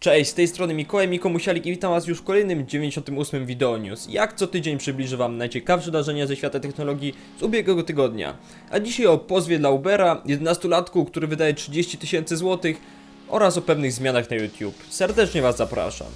Cześć, z tej strony Mikołaj Miko Musialik i witam was już w kolejnym 98 Video News. Jak co tydzień przybliżę wam najciekawsze wydarzenia ze świata technologii z ubiegłego tygodnia. A dzisiaj o pozwie dla Ubera, 11-latku, który wydaje 30 tysięcy złotych oraz o pewnych zmianach na YouTube. Serdecznie was zapraszam.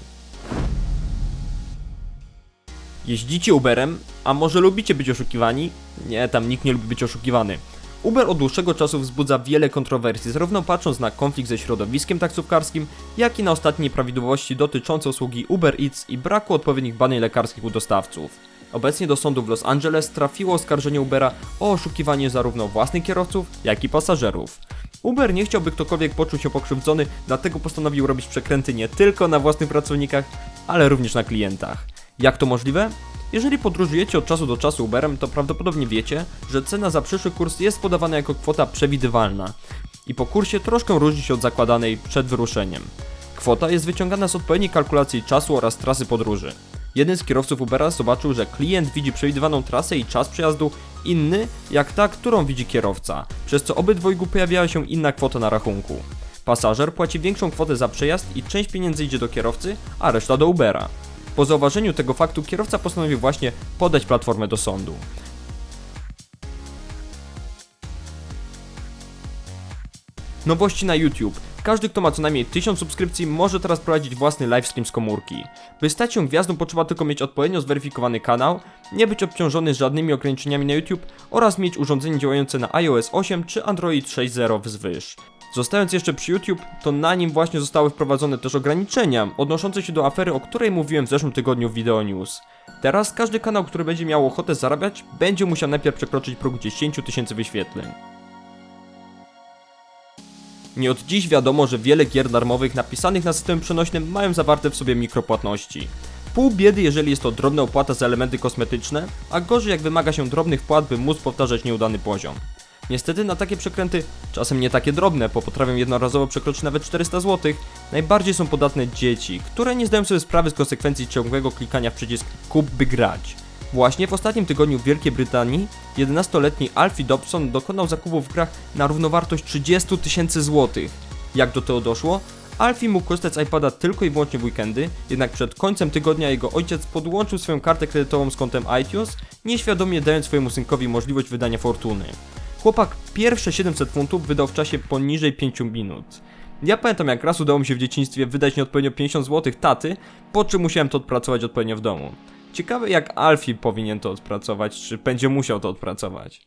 Jeździcie Uberem? A może lubicie być oszukiwani? Nie, tam nikt nie lubi być oszukiwany. Uber od dłuższego czasu wzbudza wiele kontrowersji, zarówno patrząc na konflikt ze środowiskiem taksówkarskim, jak i na ostatnie nieprawidłowości dotyczące usługi Uber Eats i braku odpowiednich badań lekarskich u dostawców. Obecnie do sądu w Los Angeles trafiło oskarżenie Ubera o oszukiwanie zarówno własnych kierowców, jak i pasażerów. Uber nie chciał, by ktokolwiek poczuł się pokrzywdzony, dlatego postanowił robić przekręty nie tylko na własnych pracownikach, ale również na klientach. Jak to możliwe? Jeżeli podróżujecie od czasu do czasu Uberem, to prawdopodobnie wiecie, że cena za przyszły kurs jest podawana jako kwota przewidywalna i po kursie troszkę różni się od zakładanej przed wyruszeniem. Kwota jest wyciągana z odpowiedniej kalkulacji czasu oraz trasy podróży. Jeden z kierowców Ubera zobaczył, że klient widzi przewidywaną trasę i czas przejazdu inny jak ta, którą widzi kierowca, przez co obydwojgu pojawiała się inna kwota na rachunku. Pasażer płaci większą kwotę za przejazd i część pieniędzy idzie do kierowcy, a reszta do Ubera. Po zauważeniu tego faktu kierowca postanowił właśnie podać platformę do sądu. Nowości na YouTube. Każdy, kto ma co najmniej 1000 subskrypcji, może teraz prowadzić własny livestream z komórki. By stać się gwiazdą, potrzeba tylko mieć odpowiednio zweryfikowany kanał, nie być obciążony żadnymi ograniczeniami na YouTube oraz mieć urządzenie działające na iOS 8 czy Android 6.0 wzwyż. Zostając jeszcze przy YouTube, to na nim właśnie zostały wprowadzone też ograniczenia odnoszące się do afery, o której mówiłem w zeszłym tygodniu w Video News. Teraz każdy kanał, który będzie miał ochotę zarabiać, będzie musiał najpierw przekroczyć próg 10 tysięcy wyświetleń. Nie od dziś wiadomo, że wiele gier darmowych napisanych na systemie przenośnym mają zawarte w sobie mikropłatności. Pół biedy, jeżeli jest to drobna opłata za elementy kosmetyczne, a gorzej jak wymaga się drobnych wpłat, by móc powtarzać nieudany poziom. Niestety na takie przekręty, czasem nie takie drobne, bo potrafią jednorazowo przekroczyć nawet 400 zł, najbardziej są podatne dzieci, które nie zdają sobie sprawy z konsekwencji ciągłego klikania w przycisk kup by grać. Właśnie w ostatnim tygodniu w Wielkiej Brytanii 11-letni Alfie Dobson dokonał zakupów w grach na równowartość 30 tysięcy złotych. Jak do tego doszło? Alfie mógł korzystać z iPada tylko i wyłącznie w weekendy, jednak przed końcem tygodnia jego ojciec podłączył swoją kartę kredytową z kontem iTunes, nieświadomie dając swojemu synkowi możliwość wydania fortuny. Chłopak pierwsze 700 funtów wydał w czasie poniżej 5 minut. Ja pamiętam jak raz udało mi się w dzieciństwie wydać nieodpowiednio 50 zł taty, po czym musiałem to odpracować odpowiednio w domu. Ciekawe jak Alfie powinien to odpracować, czy będzie musiał to odpracować.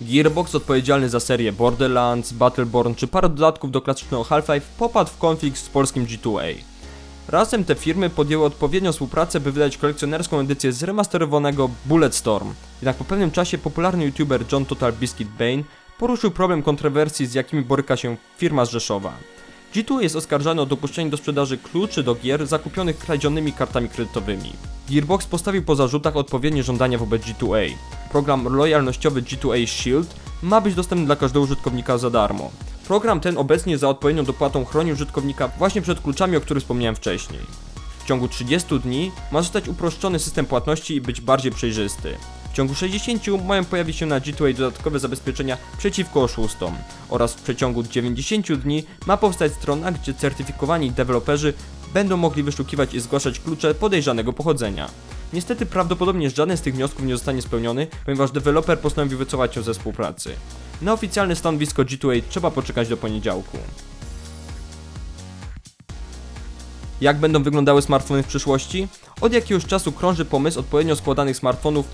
Gearbox odpowiedzialny za serię Borderlands, Battleborn czy parę dodatków do klasycznego Half-Life popadł w konflikt z polskim G2A. Razem te firmy podjęły odpowiednią współpracę, by wydać kolekcjonerską edycję zremasterowanego Bulletstorm. Jednak po pewnym czasie popularny youtuber John Total Biscuit Bane poruszył problem kontrowersji, z jakimi boryka się firma z Rzeszowa. G2 jest oskarżany o dopuszczenie do sprzedaży kluczy do gier zakupionych kradzionymi kartami kredytowymi. Gearbox postawił po zarzutach odpowiednie żądania wobec G2A. Program lojalnościowy G2A Shield ma być dostępny dla każdego użytkownika za darmo. Program ten obecnie za odpowiednią dopłatą chroni użytkownika właśnie przed kluczami, o których wspomniałem wcześniej. W ciągu 30 dni ma zostać uproszczony system płatności i być bardziej przejrzysty. W ciągu 60 mają pojawić się na G2A dodatkowe zabezpieczenia przeciwko oszustom oraz w przeciągu 90 dni ma powstać strona, gdzie certyfikowani deweloperzy będą mogli wyszukiwać i zgłaszać klucze podejrzanego pochodzenia. Niestety prawdopodobnie żaden z tych wniosków nie zostanie spełniony, ponieważ deweloper postanowił wycofać się ze współpracy. Na oficjalne stanowisko G2A trzeba poczekać do poniedziałku. Jak będą wyglądały smartfony w przyszłości? Od jakiegoś czasu krąży pomysł odpowiednio składanych smartfonów,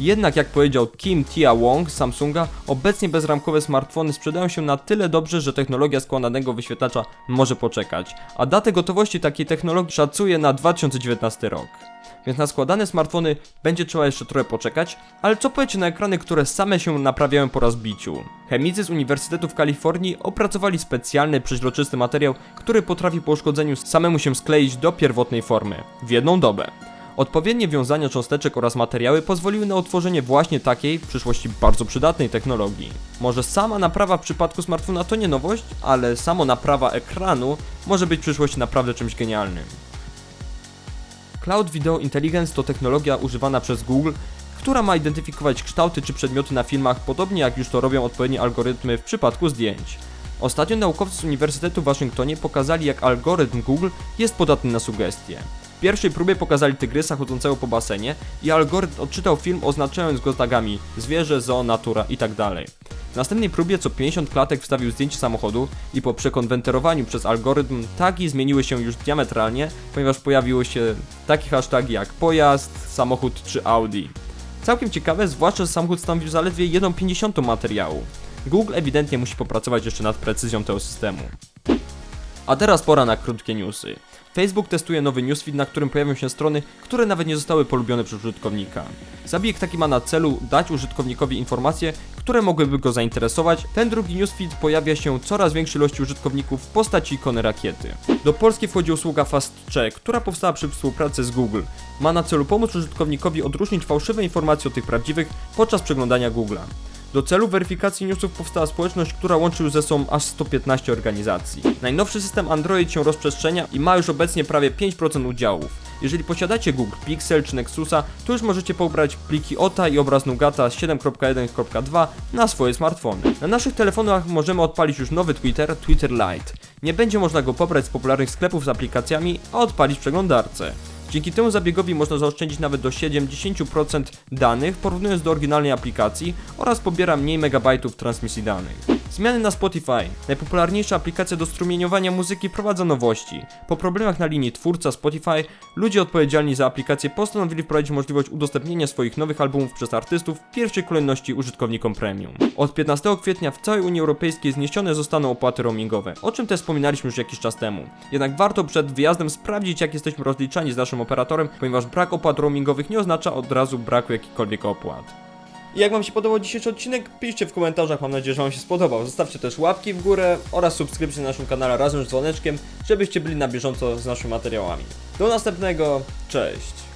jednak jak powiedział Kim Tia Wong z Samsunga, obecnie bezramkowe smartfony sprzedają się na tyle dobrze, że technologia składanego wyświetlacza może poczekać, a datę gotowości takiej technologii szacuje na 2019 rok. Więc na składane smartfony będzie trzeba jeszcze trochę poczekać, ale co powiecie na ekrany, które same się naprawiają po rozbiciu? Chemicy z Uniwersytetu w Kalifornii opracowali specjalny, przeźroczysty materiał, który potrafi po uszkodzeniu samemu się skleić do pierwotnej formy w jedną dobę. Odpowiednie wiązania cząsteczek oraz materiały pozwoliły na utworzenie właśnie takiej, w przyszłości bardzo przydatnej technologii. Może sama naprawa w przypadku smartfona to nie nowość, ale samo naprawa ekranu może być w przyszłości naprawdę czymś genialnym. Cloud Video Intelligence to technologia używana przez Google, która ma identyfikować kształty czy przedmioty na filmach, podobnie jak już to robią odpowiednie algorytmy w przypadku zdjęć. Ostatnio naukowcy z Uniwersytetu w Waszyngtonie pokazali, jak algorytm Google jest podatny na sugestie. Pierwszej próbie pokazali tygrysa chodzącego po basenie i algorytm odczytał film oznaczając go tagami zwierzę, zoo, natura itd. W następnej próbie co 50 klatek wstawił zdjęcie samochodu i po przekonwenterowaniu przez algorytm tagi zmieniły się już diametralnie, ponieważ pojawiły się takie hasztagi jak pojazd, samochód czy Audi. Całkiem ciekawe, zwłaszcza, że samochód stanowił zaledwie 1,50 materiału. Google ewidentnie musi popracować jeszcze nad precyzją tego systemu. A teraz pora na krótkie newsy. Facebook testuje nowy newsfeed, na którym pojawią się strony, które nawet nie zostały polubione przez użytkownika. Zabieg taki ma na celu dać użytkownikowi informacje, które mogłyby go zainteresować. Ten drugi newsfeed pojawia się coraz większej ilości użytkowników w postaci ikony rakiety. Do Polski wchodzi usługa FastCheck, która powstała przy współpracy z Google. Ma na celu pomóc użytkownikowi odróżnić fałszywe informacje od tych prawdziwych podczas przeglądania Google'a. Do celu weryfikacji newsów powstała społeczność, która łączy już ze sobą aż 115 organizacji. Najnowszy system Android się rozprzestrzenia i ma już obecnie prawie 5% udziałów. Jeżeli posiadacie Google Pixel czy Nexusa, to już możecie pobrać pliki OTA i obraz Nugata 7.1.2 na swoje smartfony. Na naszych telefonach możemy odpalić już nowy Twitter, Twitter Lite. Nie będzie można go pobrać z popularnych sklepów z aplikacjami, a odpalić w przeglądarce. Dzięki temu zabiegowi można zaoszczędzić nawet do 70% danych porównując do oryginalnej aplikacji oraz pobiera mniej megabajtów transmisji danych. Zmiany na Spotify. Najpopularniejsza aplikacja do strumieniowania muzyki wprowadza nowości. Po problemach na linii twórca Spotify, ludzie odpowiedzialni za aplikację postanowili wprowadzić możliwość udostępnienia swoich nowych albumów przez artystów w pierwszej kolejności użytkownikom premium. Od 15 kwietnia w całej Unii Europejskiej zniesione zostaną opłaty roamingowe, o czym też wspominaliśmy już jakiś czas temu. Jednak warto przed wyjazdem sprawdzić jak jesteśmy rozliczani z naszym operatorem, ponieważ brak opłat roamingowych nie oznacza od razu braku jakichkolwiek opłat. I jak Wam się podobał dzisiejszy odcinek, piszcie w komentarzach, mam nadzieję, że Wam się spodobał. Zostawcie też łapki w górę oraz subskrypcję na naszym kanale razem z dzwoneczkiem, żebyście byli na bieżąco z naszymi materiałami. Do następnego, cześć!